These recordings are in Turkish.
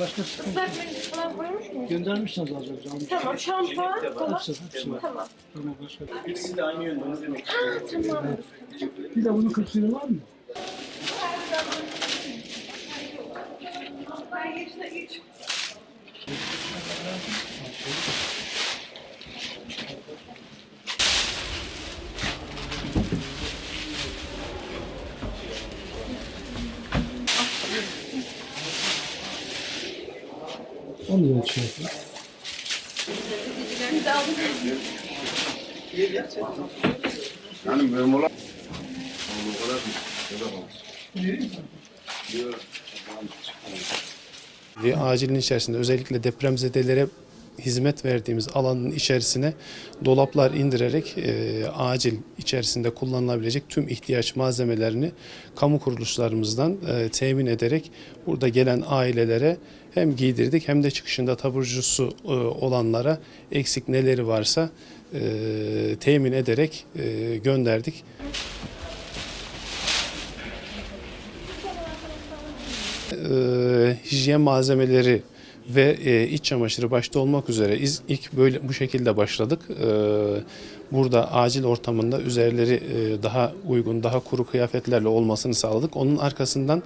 Başka sıkıntı Islak mendil falan koymuş muyuz? göndermişsiniz az önce. almış. Tamam şampuan falan. Hepsi, hepsi var. Tamam. Tamam, başka. İkisi de aynı yönde onu demek Ha tamam. Bir de bunun 40 lira var mı? Onu da şey yapayım. Yani memurlar Ve Acilin içerisinde özellikle depremzedelere hizmet verdiğimiz alanın içerisine dolaplar indirerek e, acil içerisinde kullanılabilecek tüm ihtiyaç malzemelerini kamu kuruluşlarımızdan e, temin ederek burada gelen ailelere hem giydirdik hem de çıkışında taburcusu e, olanlara eksik neleri varsa e, temin ederek e, gönderdik. e, hijyen malzemeleri ve e, iç çamaşırı başta olmak üzere iz- ilk böyle bu şekilde başladık. E, burada acil ortamında üzerleri e, daha uygun, daha kuru kıyafetlerle olmasını sağladık. Onun arkasından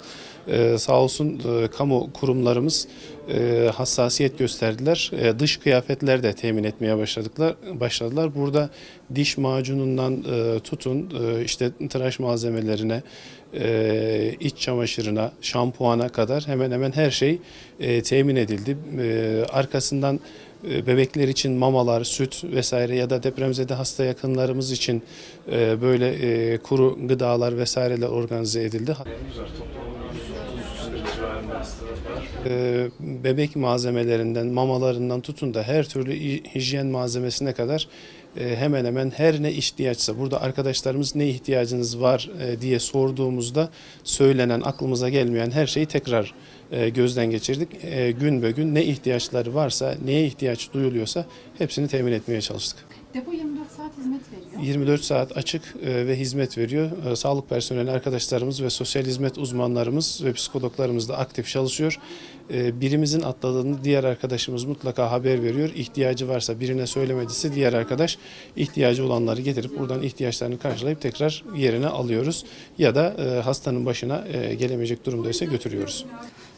e, sağ olsun e, kamu kurumlarımız e, hassasiyet gösterdiler. Dış kıyafetler de temin etmeye başladıklar başladılar. Burada diş macunundan tutun işte tıraş malzemelerine, iç çamaşırına, şampuana kadar hemen hemen her şey temin edildi. Arkasından bebekler için mamalar, süt vesaire ya da depremzede hasta yakınlarımız için e, böyle e, kuru gıdalar vesaireler organize edildi. E, bebek malzemelerinden, mamalarından tutun da her türlü hi- hijyen malzemesine kadar e, hemen hemen her ne ihtiyaçsa burada arkadaşlarımız ne ihtiyacınız var e, diye sorduğumuzda söylenen aklımıza gelmeyen her şeyi tekrar gözden geçirdik. Gün be gün ne ihtiyaçları varsa, neye ihtiyaç duyuluyorsa hepsini temin etmeye çalıştık. Depo 24 saat hizmet veriyor. 24 saat açık e, ve hizmet veriyor. E, Sağlık personeli arkadaşlarımız ve sosyal hizmet uzmanlarımız ve psikologlarımız da aktif çalışıyor. E, Birimizin atladığını diğer arkadaşımız mutlaka haber veriyor. İhtiyacı varsa birine söylemediyse diğer arkadaş ihtiyacı olanları getirip buradan ihtiyaçlarını karşılayıp tekrar yerine alıyoruz. Ya da hastanın başına gelemeyecek durumdaysa götürüyoruz.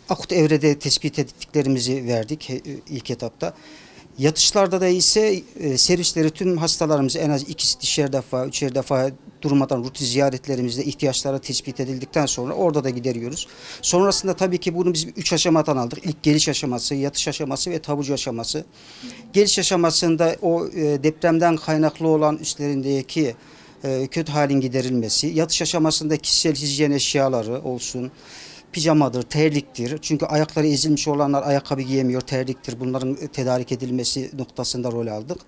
akut evrede tespit ettiklerimizi verdik ilk etapta. Yatışlarda da ise e, servisleri tüm hastalarımızı en az ikisi dişer defa, üçer defa durmadan rutin ziyaretlerimizde ihtiyaçları tespit edildikten sonra orada da gideriyoruz. Sonrasında tabii ki bunu biz üç aşamadan aldık. İlk geliş aşaması, yatış aşaması ve taburcu aşaması. Geliş aşamasında o e, depremden kaynaklı olan üstlerindeki e, kötü halin giderilmesi, yatış aşamasında kişisel hijyen eşyaları olsun, pijamadır, terliktir. Çünkü ayakları ezilmiş olanlar ayakkabı giyemiyor, terliktir. Bunların tedarik edilmesi noktasında rol aldık.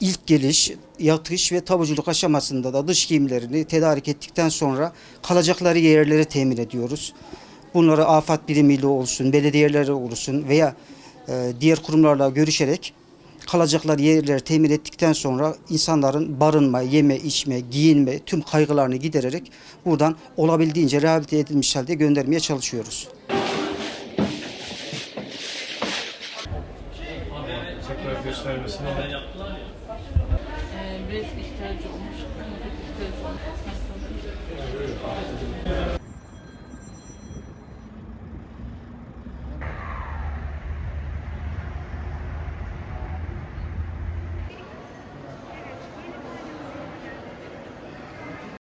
İlk geliş, yatış ve tabuculuk aşamasında da dış giyimlerini tedarik ettikten sonra kalacakları yerleri temin ediyoruz. Bunları afet birimiyle olsun, belediyeleri olsun veya e, diğer kurumlarla görüşerek kalacakları yerleri temin ettikten sonra insanların barınma, yeme, içme, giyinme tüm kaygılarını gidererek buradan olabildiğince rehabilite edilmiş halde göndermeye çalışıyoruz. Tekrar göstermesine Ee, bez ihtiyacı olmuş,